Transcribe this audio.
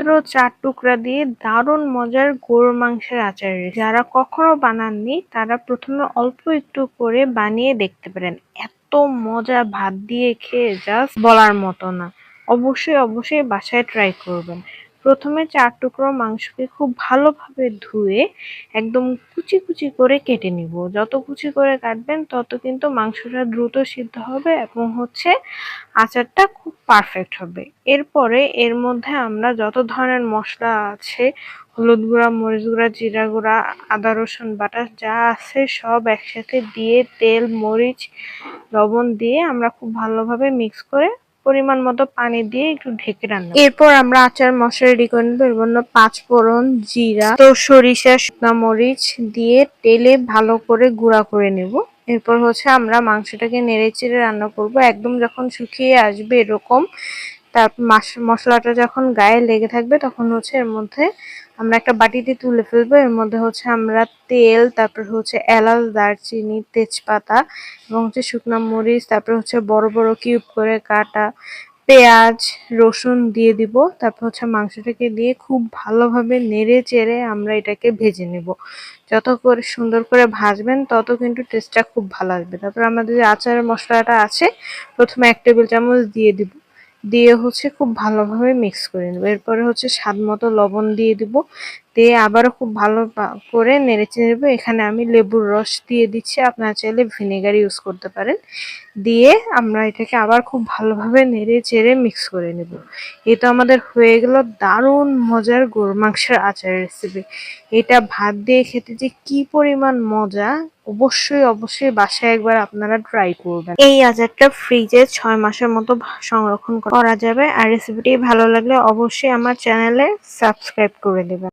মাত্র চার টুকরা দিয়ে দারুণ মজার গরুর মাংসের আচার যারা কখনো বানাননি, তারা প্রথমে অল্প একটু করে বানিয়ে দেখতে পারেন। এত মজা ভাত দিয়ে খেয়ে জাস্ট বলার মতো না। অবশ্যই অবশ্যই বাসায় ট্রাই করবেন। প্রথমে চার টুকরো মাংসকে খুব ভালোভাবে ধুয়ে একদম কুচি কুচি করে কেটে নিব। যত কুচি করে কাটবেন, তত কিন্তু মাংসটা দ্রুত সিদ্ধ হবে এবং হচ্ছে আচারটা খুব পারফেক্ট হবে। এরপরে এর মধ্যে আমরা যত ধরনের মশলা আছে, হলুদ গুঁড়া, মরিচ গুঁড়া, জিরা গুঁড়া, আদা, রসুন বাটা যা আছে সব একসাথে দিয়ে তেল, মরিচ, লবণ দিয়ে আমরা খুব ভালোভাবে মিক্স করে পরিমাণ মতো পানি দিয়ে একটু ঢেকে রান্না এরপর আমরা আচার মশলা রেডি করে নেব। মধ্যে পাঁচ ফোড়ন জিরা, তো সরিষা, শুকনা মরিচ দিয়ে তেলে ভালো করে গুঁড়া করে নেব। এরপর হচ্ছে আমরা মাংসটাকে নেড়ে চেড়ে রান্না করব। একদম যখন শুকিয়ে আসবে এরকম তারপর মশলাটা যখন গায়ে লেগে থাকবে তখন হচ্ছে এর মধ্যে আমরা একটা বাটিতে তুলে ফেলব। এর মধ্যে হচ্ছে আমরা তেল, তারপর হচ্ছে এলাচ, দারচিনি, তেজপাতা এবং হচ্ছে শুকনো মরিচ, তারপর হচ্ছে বড় বড় কিউব করে কাটা পেঁয়াজ, রসুন দিয়ে দিব। তারপর হচ্ছে মাংসটাকে দিয়ে খুব ভালোভাবে নেড়ে চেড়ে আমরা এটাকে ভেজে নেব। যত করে সুন্দর করে ভাজবেন তত কিন্তু টেস্টটা খুব ভালো আসবে। তারপর আমাদের যে আচারের মশলাটা আছে, প্রথমে এক টেবিল চামচ দিয়ে দিব। দিয়ে হচ্ছে খুব ভালোভাবে মিক্স করে নেব। এরপরে হচ্ছে স্বাদ মতো লবণ দিয়ে দিব। দিয়ে আবারও খুব ভালো করে নেড়েচে নেব। এখানে আমি লেবুর রস দিয়ে দিচ্ছি। আপনারা চাইলে ভিনেগার ইউজ করতে পারেন। দিয়ে আমরা এটাকে আবার খুব ভালোভাবে নেড়ে চেড়ে মিক্স করে নেব। তো আমাদের হয়ে গেল দারুণ মজার গরু মাংসের আচার রেসিপি এটা ভাত দিয়ে খেতে যে কি পরিমাণ মজা, অবশ্যই অবশ্যই বাসায় একবার আপনারা ট্রাই করবেন। এই আচারটা ফ্রিজে ছয় মাসের মতো সংরক্ষণ করা যাবে। আর রেসিপিটি ভালো লাগলে অবশ্যই আমার চ্যানেলে সাবস্ক্রাইব করে দেবেন।